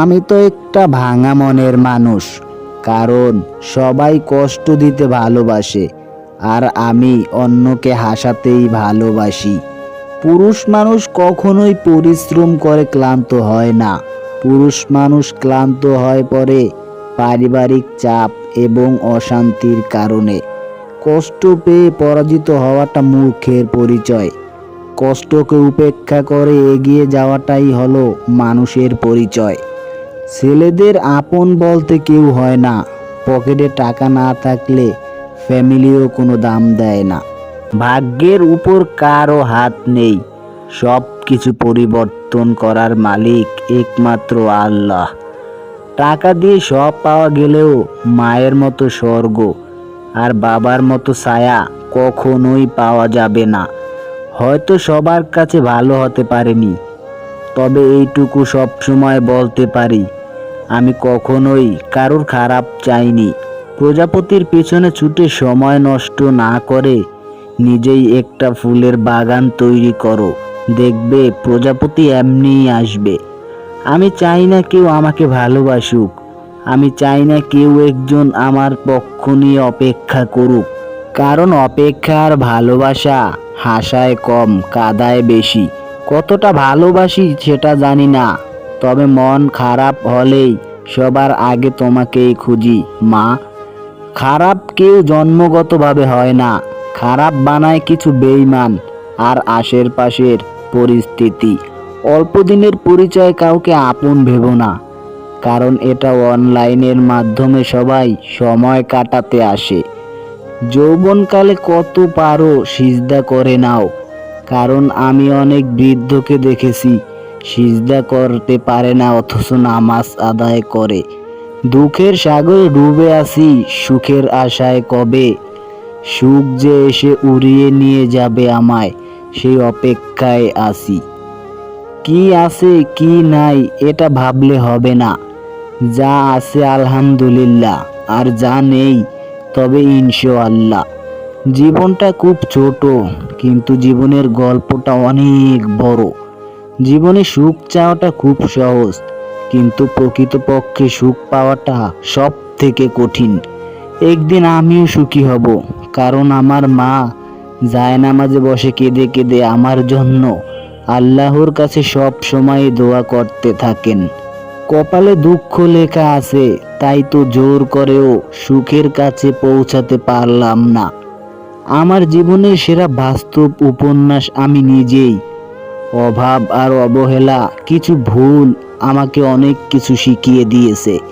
আমি তো একটা ভাঙা মনের মানুষ, কারণ সবাই কষ্ট দিতে ভালোবাসে, আর আমি অন্যকে হাসাতেই ভালোবাসি। পুরুষ মানুষ কখনোই পরিশ্রম করে ক্লান্ত হয় না। পুরুষ মানুষ ক্লান্ত হয় পরে পারিবারিক চাপ এবং অশান্তির কারণে। কষ্ট পেয়ে পরাজিত হওয়াটা মূর্খের পরিচয়। কষ্টকে উপেক্ষা করে এগিয়ে যাওয়াটাই হলো মানুষের পরিচয়। ছেলেদের আপন বলতে কেউ হয় না। পকেটে টাকা না থাকলে ফ্যামিলিও কোনো দাম দেয় না। ভাগ্যের উপর কারও হাত নেই। সব কিছু পরিবর্তন করার মালিক একমাত্র আল্লাহ। টাকা দিয়ে সব পাওয়া গেলেও মায়ের মতো স্বর্গ আর বাবার মতো ছায়া কখনোই পাওয়া যাবে না। হয়তো সবার কাছে ভালো হতে পারেনি, তবে এইটুকু সবসময় বলতে পারি আমি কখনোই কারোর খারাপ চাইনি। প্রজাপতির পেছনে ছুটে সময় নষ্ট না করে নিজেই একটা ফুলের বাগান তৈরি করো। দেখবে প্রজাপতি এমনিই আসবে। আমি চাই না কেউ আমাকে ভালোবাসুক। আমি চাই না কেউ একজন আমার পক্ষ নিয়ে অপেক্ষা করুক। কারণ অপেক্ষা আর ভালোবাসা হাসায় কম, কাদায় বেশি। কতটা ভালোবাসি সেটা জানি না। তবে মন খারাপ হলেই সবার আগে তোমাকেই খুঁজি, মা। খারাপ কেউ জন্মগতভাবে হয় না। খারাপ বানায় কিছু বেইমান আর আশেপাশের পরিস্থিতি। অল্প দিনের পরিচয় কাউকে আপন ভেবো না, কারণ এটা অনলাইনের মাধ্যমে সবাই সময় কাটাতে আসে। যৌবনকালে কত পারো সিজদা করে নাও, কারণ আমি অনেক বৃদ্ধকে দেখেছি। সিজদা করতে পারে না, অথচ নামাজ আদায় করে। দুঃখের সাগরে ডুবে আছি, সুখের আশায় কবে? সুখ যে এসে উড়িয়ে নিয়ে যাবে আমায়, সেই অপেক্ষায় আছি। কি আছে, কি নাই, এটা ভাবলে হবে না। যা আছে আলহামদুলিল্লাহ, আর যা নেই, তবে ইনশাআল্লাহ। জীবনটা খুব ছোট, কিন্তু জীবনের গল্পটা অনেক বড়। জীবনে সুখ চাওয়াটা খুব সহজ, কিন্তু প্রকৃতপক্ষে সুখ পাওয়াটা সব থেকে কঠিন। একদিন আমিও সুখী হব, কারণ আমার মা যায় নামাজে বসে কেঁদে কেঁদে আমার জন্য আল্লাহর কাছে সব সময় দোয়া করতে থাকেন। কপালে দুঃখ লেখা আছে, তাই তো জোর করেও সুখের কাছে পৌঁছাতে পারলাম না। আমার জীবনের সেরা বাস্তব উপন্যাস আমি নিজেই অভাব আর অবহেলা কিছু ভুল আমাকে অনেক কিছু শিখিয়ে দিয়েছে।